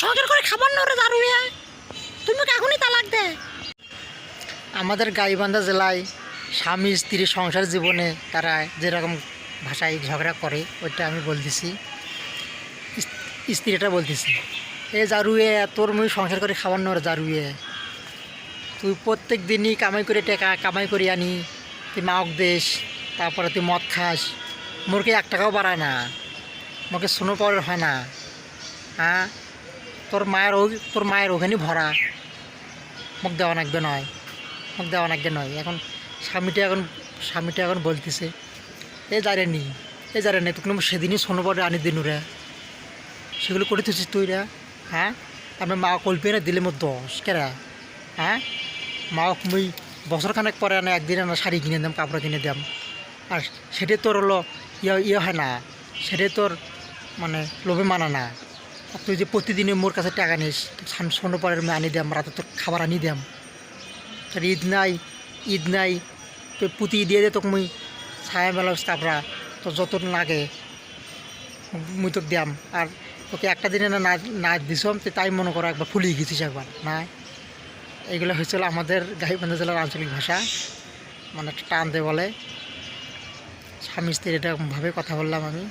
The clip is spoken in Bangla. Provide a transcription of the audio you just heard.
সংসার করে খাবার না ওরা তুমি এখনই তালাক দে। আমাদের গাইবান্ধা জেলায় স্বামী, স্ত্রী সংসার জীবনে তারা যেরকম ভাষায় ঝগড়া করে, ওইটা আমি বলতেছি। স্ত্রীটা বলতেছি, এ জারুয়ে, তোর মুই সংসার করে খাবার না জারুয়ে তুই প্রত্যেক দিনই কামাই করে টাকা কামাই করে আনি, তুই মাওক দেশ, তারপরে তুই মদ খাস। মোরকে এক টাকাও বাড়ায় না মোকে সোনো পাওয়ার হয় না। হ্যাঁ তোর মায়ের তোর মায়ের ওখানে ভরা। মুখ দেওয়া নাকবে নয়। মুখ দেওয়া নাকবে নয়। এখন স্বামীটা এখন স্বামীটা এখন বলতেছে, এ যারে নি, এ যারে নি, তোকে সেদিনই সোনো পাউডার আনি দিনু রে। সেগুলো করে তুছিস তুই রে হ্যাঁ? আপনার মা কল্পে না দিলে মোর দশ কেরা হ্যাঁ? মা মুই বছর খানেক পরে আনে, একদিন আনা, শাড়ি কিনে দাম, কাপড় কিনে দাম। আর সেটাই তোর হলো ইয়ে ইয়ে হয় না। সেটাই তোর মানে লোভে মানা না। তুই যে প্রতিদিনে মোর কাছে টাকা নিস, সোনো পরের মেয়ে আনি দাম রাতে তোর খাবার আনি দাম তোর ঈদ নাই ঈদ নাই, তুই পুঁতি দিয়ে দে তোকে মুই। ছায়া মেলা কাপড়া, তোর যত লাগে, মুই তোকে দিয়াম। আর তোকে একটা দিনে না না- দিছম তুই তাই মনে করো একবার ফুলিয়ে গেছিস একবার, না? এগুলো হয়েছিল আমাদের গাইবান্ধা জেলার আঞ্চলিক ভাষা মানে টান দে বলে। স্বামী স্ত্রী এরকমভাবে কথা বললাম আমি।